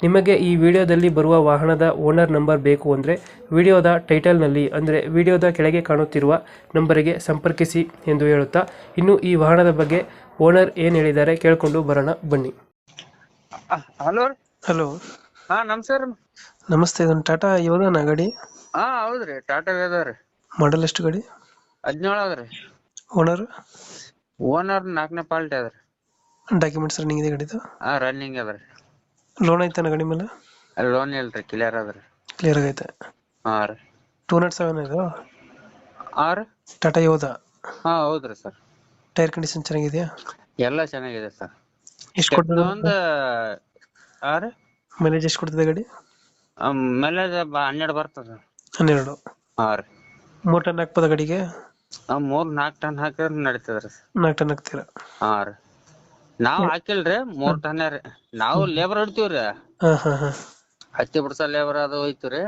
ನಿಮಗೆ ಈ ವಿಡಿಯೋದಲ್ಲಿ ಬರುವ ವಾಹನದ ಓನರ್ ನಂಬರ್ ಬೇಕು ಅಂದರೆ ವಿಡಿಯೋದ ಟೈಟಲ್ನಲ್ಲಿ ಅಂದರೆ ವಿಡಿಯೋದ ಕೆಳಗೆ ಕಾಣುತ್ತಿರುವ ನಂಬರಿಗೆ ಸಂಪರ್ಕಿಸಿ ಎಂದು ಹೇಳುತ್ತಾ ಇನ್ನು ಈ ವಾಹನದ ಬಗ್ಗೆ ಓನರ್ ಏನು ಹೇಳಿದ್ದಾರೆ ಕೇಳಿಕೊಂಡು ಬರೋಣ ಬನ್ನಿ. ಹಲೋ? ಹಲೋ. ಹಾ ನಮಸ್ಕಾರ ನಮಸ್ತೆ ಇದೊಂದು ಟಾಟಾ ಯೋಧನ ಗಾಡಿ? ಹಾ ರೀ ಟಾಟಾ ವೇದ ರೀ. ಮಾಡಲ್ ಎಷ್ಟು ಗಾಡಿ? ಹದಿನೇಳು ಅದ್ರಿ ಓನರ್? ಓನರ್ ನಾಲ್ಕನೇ ಪಾಲ್ಟಿ ಅದ್ರಿ ಡಾಕ್ಯುಮೆಂಟ್ಸ್ ರನ್ನಿಂಗ್ ಇದೆ ಗಾಡಿದು? ಹಾ ರನ್ನಿಂಗ್ ಅದ್ರಿ ಲೋನ್ ಐತಾನ ಗಾಡಿ ಮೇಲೆ? ಲೋನ್ ಇಲ್ರಿ ಕ್ಲಿಯರ್ ಆದ್ರೆ ಕ್ಲಿಯರ್ ಆಗೈತೆ. ಆ ರೀ. ಟೂ ನಾಟ್ ಸೆವೆನ್ ಇದು? ಆರ್ ರೀ. ಟಾಟಾ ಯೋಧ ಹಾ ಹೌದ್ರಿ ಸರ್. ಟೈರ್ ಕಂಡೀಷನ್ ಚೆನ್ನಾಗಿದೆಯಾ? ಎಲ್ಲ ಚೆನ್ನಾಗಿದೆ ಸರ್. ಎಷ್ಟು ಕೊಡ್ತದೆ? ಒಂದು ಆರ್ ರೀ. ಮೈಲೇಜ್ ಎಷ್ಟು ಕೊಡ್ತದೆ ಗಾಡಿ? ಮೈಲೇಜ್ ಹನ್ನೆರಡು ಬರ್ತದ ಹನ್ನೆರಡು? ಹಾ ರೀ. ಮೂರು ಟನ್ ಹಾಕ್ಬೋದ ಗಾಡಿಗೆ? ಮೂರ್ ನಾಕ್ ಟನ್ ಹಾಕಿದ್ರ ನಡೀತದ್ರಿ ನಾಲ್ಕು ಟನ್ ಹಾಕ್ತೀರಾ? ಹಾ ರೀ. ನಾವ್ ಹಾಕಿಲ್ರಿ ಮೂರ್ ಟನ್ ರೀ. ನಾವು ಲೇಬರ್ ಹೊಡಿತೀವ್ರಿ. ಹತ್ತಿ ಬಿಡ್ಸ ಲೇಬರ್ ಅದು ಹೋಯ್ತಿವ್ರಿ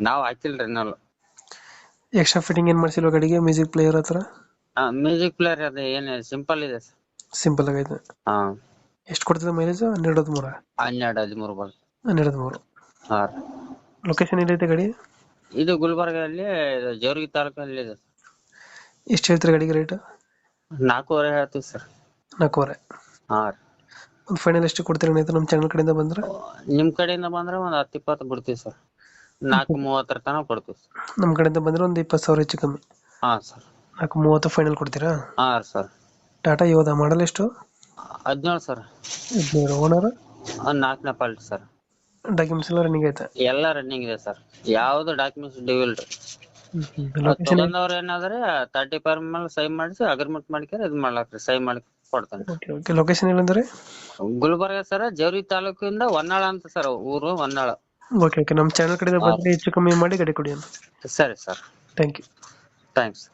ನಾವ್ ಹಾಕಿಲ್ರಿ ನಾವು ಎಕ್ಸ್ಟ್ರಾ ಫಿಟ್ಟಿಂಗ್ ಏನ್ ಮಾಡ್ಸಿಲ್ವ ಗಾಡಿಗೆ? ಮ್ಯೂಸಿಕ್ ಪ್ಲೇಯರ್ ಹತ್ರ? ಮ್ಯೂಸಿಕ್ ಪ್ಲೇಯರ್ ಅದು ಏನ್ ಸಿಂಪಲ್ ಇದೆ ಸಿಂಪಲ್ ಆಗೈತೆ ಹಾ. ಎಷ್ಟು ಕೊಡ್ತದೆ ಮೈಲೇಜ್ ಹನ್ನೆರಡು ಹದಿಮೂರ? ಹನ್ನೆರಡು ಹದಿಮೂರು ಬರ್ತದೆ ಹನ್ನೆರಡು ಹದಿಮೂರು. ಹಾ ಲೊಕೇಶನ್ ಎಲ್ಲೈತೆ ಗಾಡಿ? ಇದು ಗುಲ್ಬರ್ಗಲ್ಲಿ ಜೋರ್ಗಿ ತಾಲೂಕಲ್ಲಿ ಇದೆ ಎಷ್ಟು ಹೇಳ್ತೀರಿ ಗಾಡಿಗೆ ರೇಟ್ ನಾಲ್ಕೂವರೆ ಹೇಳ್ತೀವಿ ಸರ್. ನಾಲ್ಕೂವರೆ. ಹಾ ರೀ. ಒಂದು ಫೈನಲ್ ಎಷ್ಟು ಕೊಡ್ತೀರಿ ಆಯ್ತು ನಮ್ಮ ಚಾನಲ್ ಕಡೆಯಿಂದ ಬಂದ್ರೆ? ನಿಮ್ಮ ಕಡೆಯಿಂದ ಬಂದ್ರೆ ಒಂದು ಹತ್ತು ಇಪ್ಪತ್ತು ಬಿಡ್ತೀವಿ ಸರ್. ನಾಲ್ಕು ಮೂವತ್ತರ ತನಕ ಕೊಡ್ತೀವಿ ಸರ್. ನಮ್ಮ ಕಡೆಯಿಂದ ಬಂದ್ರೆ ಒಂದು ಇಪ್ಪತ್ತು ಸಾವಿರ ಹೆಚ್ಚು ಕಮ್ಮಿ. ಹಾ ಸರ್. ನಾಲ್ಕು ಮೂವತ್ತು ಫೈನಲ್ ಕೊಡ್ತೀರಾ? ಹಾ ಸರ್. ಟಾಟಾ ಯೋಧ ಮಾಡಲ್ ಎಷ್ಟು? ಹದಿನೇಳು ಸರ್. ಹದಿನೇಳು. ಓನರ್ ನಾಲ್ಕನೇ ಪಾಲ್ಟ್ ಸರ್. ಡಾಕ್ಯುಮೆಂಟ್ಸ್ ಎಲ್ಲ ರನ್ನಿಂಗ್ ಐತೆ ಎಲ್ಲ ರನ್ನಿಂಗ್ ಇದೆ ಸರ್. ಯಾವ್ದು ಡಾಕ್ಯುಮೆಂಟ್ಸ್ ಡಿವಿಲ್ಡ್ ಲೊಕೇಶನ್ ತಗೊಂಡವ್ರ ಏನಾದ್ರೆ ತರ್ಟಿ ಪರ್ ಮೇಲೆ ಸೈನ್ ಮಾಡಿಸಿ ಅಗ್ರಿಮೆಂಟ್ ಮಾಡ್ಕ್ಯಾರ ಇದು ಮಾಡ್ಲಾಕ್ರಿ ಸೈನ್ ಮಾಡಿ ಕೊಡ್ತಾನೆ. Okay okay. ಲೊಕೇಶನ್ ಏನಂದ್ರೆ ಗುಲ್ಬರ್ಗ ಸರ್ ಜೌರಿ ತಾಲೂಕಿಂದ ಹೊನ್ನಾಳ ಅಂತ ಸರ್ ಊರು ಹೊನ್ನಾಳ. Okay okay. ನಮ್ಮ ಚಾನಲ್ ಕಡೆ ಬಂದ್ರೆ ಹೆಚ್ಚು ಕಮ್ಮಿ ಮಾಡಿ ಗಾಡಿ ಕೊಡಿ ಸರಿ ಸರ್. Thank you thanks